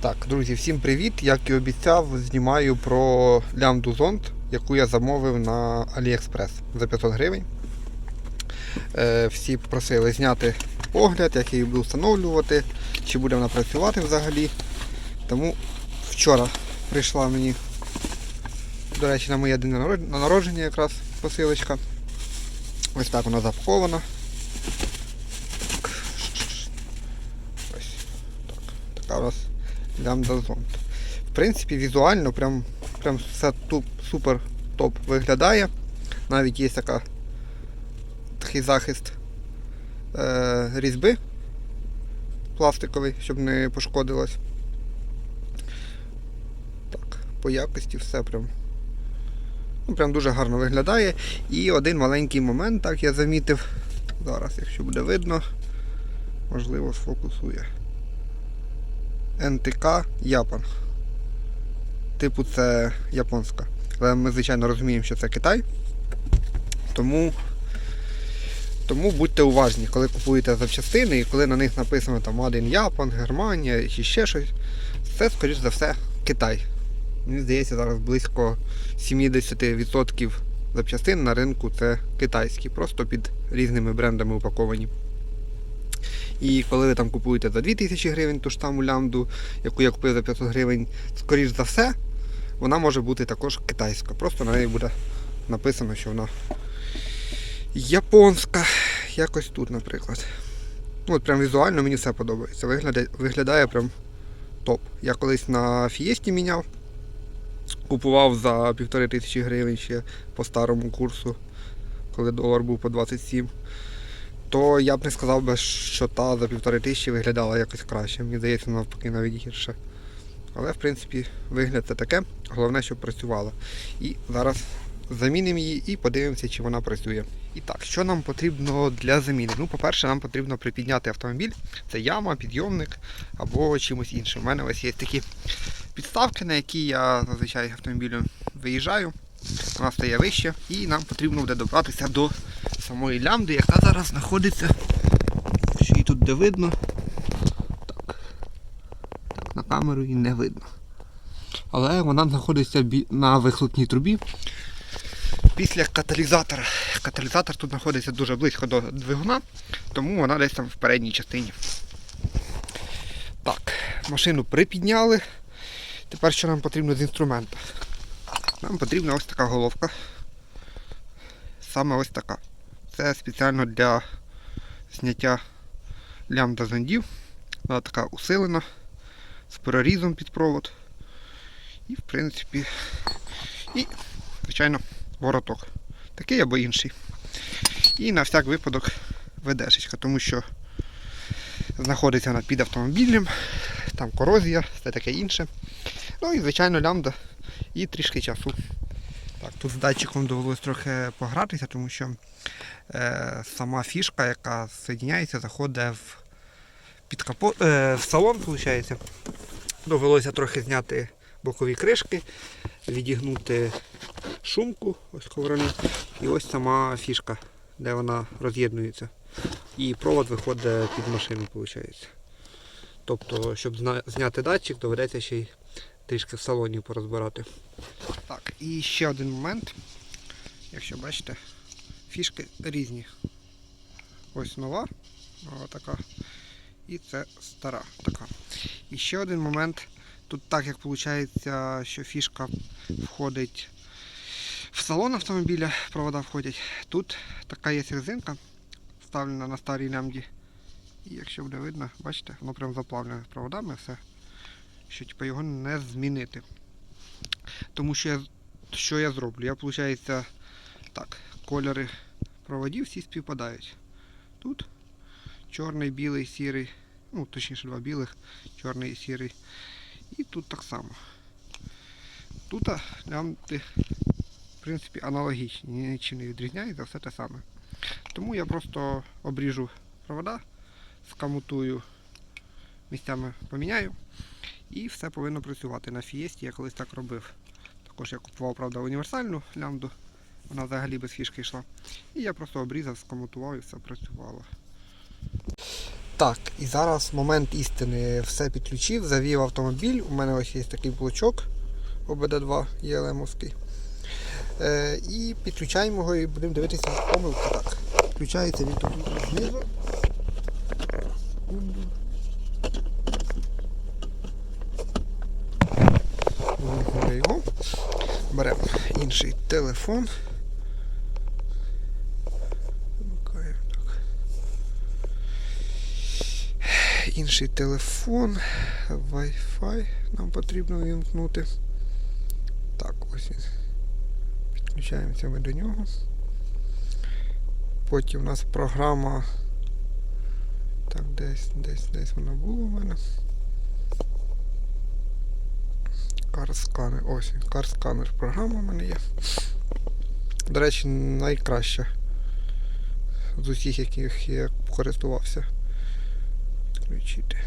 Так, друзі, всім привіт! Як і обіцяв, знімаю про лямду зонд, яку я замовив на AliExpress за 500 гривень. Е, всі просили зняти огляд, як я її буду встановлювати, чи буде вона працювати взагалі. Тому вчора прийшла мені, до речі, на моє день народження якраз посилочка. Ось так вона запакована. Так. Ось так. Така у нас лямда зонд. В принципі, візуально прям, прям все туп, супер топ виглядає. Навіть є така, такий захист е, різьби пластиковий, щоб не пошкодилось. Так, по якості все прям. Ну, прям дуже гарно виглядає. І один маленький момент, так я замітив. Зараз, якщо буде видно, можливо, сфокусує. НТК Япон. Типу це японська. Але ми, звичайно, розуміємо, що це Китай. Тому, тому будьте уважні, коли купуєте запчастини і коли на них написано там Made in Japan, Германія чи ще щось. Це, скоріш за все, Китай. Мені здається, зараз близько 70% запчастин на ринку це китайські, просто під різними брендами упаковані. І коли ви там купуєте за 2000 гривень ту ж саму лямду, яку я купив за 500 гривень, скоріш за все, вона може бути також китайська. Просто на неї буде написано, що вона японська. Якось тут, наприклад. Ну, от прям візуально мені все подобається. Виглядає, виглядає прям топ. Я колись на фієсті міняв. Купував за півтори тисячі гривень ще по старому курсу, коли долар був по 27 то я б не сказав би, що та за півтори тисячі виглядала якось краще. Мені здається, навпаки навіть гірше. Але в принципі вигляд це таке, головне, щоб працювала. І зараз замінимо її і подивимося, чи вона працює. І так, що нам потрібно для заміни? Ну, по-перше, нам потрібно припідняти автомобіль. Це яма, підйомник або чимось іншим. У мене ось є такі підставки, на які я зазвичай автомобілем виїжджаю. Вона стає вище, і нам потрібно буде добратися до самої лямди, яка зараз знаходиться. Що її тут де видно. Так. Так, на камеру її не видно. Але вона знаходиться на вихлопній трубі. Після каталізатора. Каталізатор тут знаходиться дуже близько до двигуна, тому вона десь там в передній частині. Так, машину припідняли. Тепер що нам потрібно з інструмента? Нам потрібна ось така головка. Саме ось така. Це спеціально для зняття лямбда зондів. Вона така усилена, з прорізом під провод. І в принципі. І, звичайно, вороток. Такий або інший. І на всяк випадок ведешечка, тому що знаходиться вона під автомобілем, там корозія, все таке інше. Ну і звичайно лямбда і трішки часу. Так, тут з датчиком довелося трохи погратися, тому що е, сама фішка, яка соєдняється, заходить в, під капо, е, в салон, виходить. Довелося трохи зняти бокові кришки, відігнути шумку, ось коврони, і ось сама фішка, де вона роз'єднується. І провод виходить під машину, виходить. Тобто, щоб зняти датчик, доведеться ще й трішки в салоні порозбирати. Так, і ще один момент. Якщо бачите, фішки різні. Ось нова, така. І це стара така. І ще один момент. Тут так як виходить, що фішка входить в салон автомобіля, провода входять. Тут така є резинка, вставлена на старій лямді. І якщо буде видно, бачите, воно прям заплавлене проводами все, що типу, його не змінити. Тому що я, що я зроблю? Я, виходить, так, кольори проводів всі співпадають. Тут чорний, білий, сірий, ну точніше два білих, чорний і сірий. І тут так само. Тут а, лямбди, в принципі, аналогічні, нічим не відрізняється, все те саме. Тому я просто обріжу провода, скамутую, місцями поміняю. І все повинно працювати. На фієсті я колись так робив. Також я купував, правда, універсальну лямбду. Вона взагалі без фішки йшла. І я просто обрізав, скомутував і все працювало. Так, і зараз момент істини. Все підключив, завів автомобіль. У мене ось є такий блочок ОБД2 ЄЛМовський. Е, і підключаємо його і будемо дивитися помилки. Так. Включається він тут знизу. Інший телефон. Інший телефон. Wi-Fi нам потрібно вимкнути. Так, ось він. Підключаємося ми до нього. Потім у нас програма. Так, десь, десь, десь вона була у мене. Карсканер. Ось він, Карсканер програма у мене є. До речі, найкраща з усіх, яких я користувався. Включити.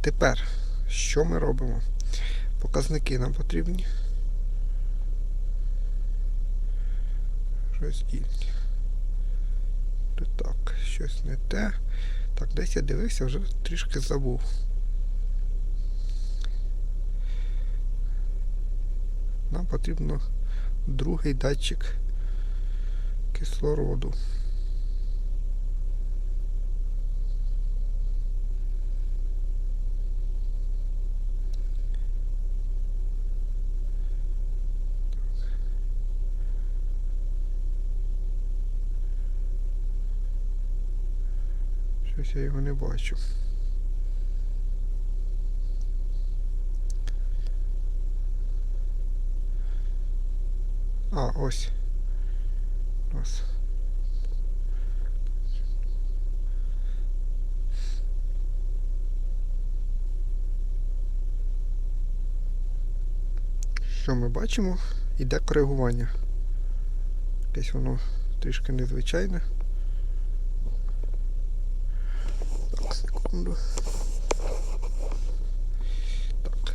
Тепер, що ми робимо? Показники нам потрібні. Роздільні. Щось не те. Так, десь я дивився, вже трішки забув. Нам потрібно другий датчик кислороду. Щось я його не бачу. А, ось. Раз. Що ми бачимо? Іде коригування. Якесь воно трішки незвичайне. Так, секунду. Так.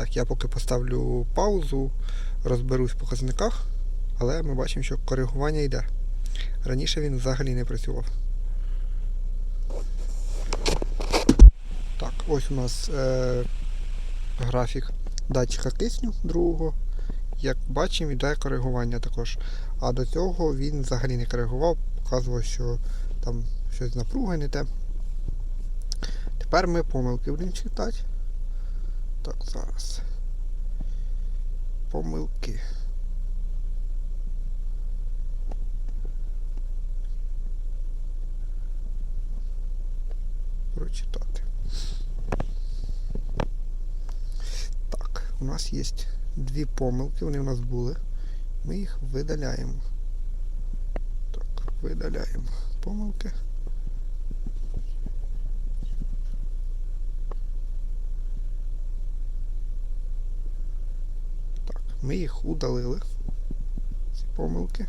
Так, я поки поставлю паузу, розберусь в показниках, але ми бачимо, що коригування йде. Раніше він взагалі не працював. Так, ось у нас е, графік датчика кисню другого. Як бачимо, йде коригування також. А до цього він взагалі не коригував, показував, що там щось з напругою не те. Тепер ми помилки будемо читати. Так, зараз. Помилки. Прочитати. Так, у нас є дві помилки, вони у нас були. Ми їх видаляємо. Так, видаляємо помилки. Ми їх удалили. Ці помилки.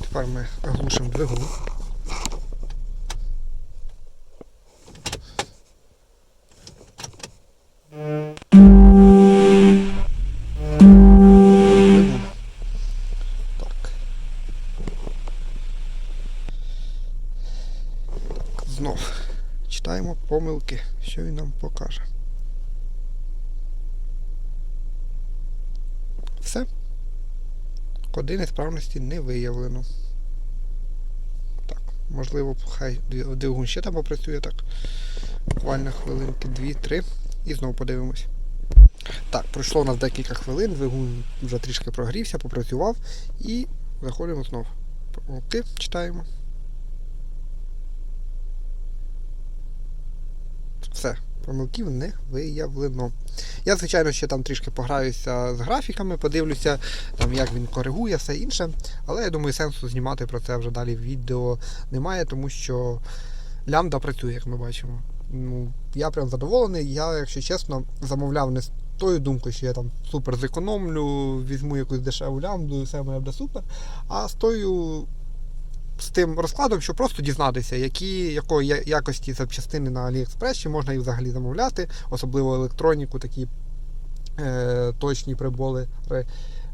Тепер ми оглушимо двигун. Знов. Читаємо помилки, що він нам покаже. Все. Коди несправності не виявлено. Так, можливо, хай двигун ще там попрацює так. Буквально хвилинки 2-3. І знову подивимось. Так, пройшло у нас декілька хвилин, двигун вже трішки прогрівся, попрацював і заходимо знову. Помилки читаємо. Все, помилків не виявлено. Я, звичайно, ще там трішки пограюся з графіками, подивлюся, там, як він коригує, все інше. Але я думаю, сенсу знімати про це вже далі відео немає, тому що лямбда працює, як ми бачимо. Ну, я прям задоволений. Я, якщо чесно, замовляв не з тою думкою, що я там супер зекономлю, візьму якусь дешеву лямбду і все в мене буде супер. А з тою з тим розкладом, щоб просто дізнатися, які, якої якості запчастини на AliExpress, чи можна їх взагалі замовляти, особливо електроніку, такі е, точні приболи.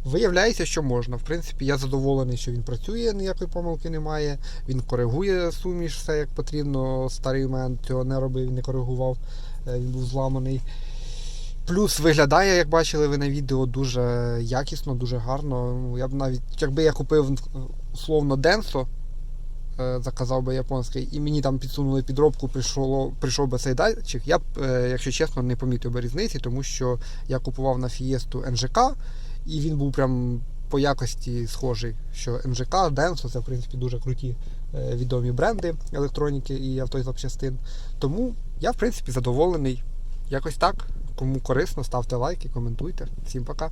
Виявляється, що можна. В принципі, я задоволений, що він працює, ніякої помилки немає. Він коригує суміш, все як потрібно. Старий у мене цього не робив, не коригував, е, він був зламаний. Плюс виглядає, як бачили ви на відео, дуже якісно, дуже гарно. Я б навіть, якби я купив е, условно Денсо, заказав би японський, і мені там підсунули підробку, прийшло, прийшов би цей датчик, я б, е, якщо чесно, не помітив би різниці, тому що я купував на Фієсту НЖК, і він був прям по якості схожий. Що НЖК, Денсо це в принципі дуже круті е, відомі бренди електроніки і автозапчастин. Тому я, в принципі, задоволений. Якось так. Кому корисно, ставте лайки, коментуйте. Всім пока.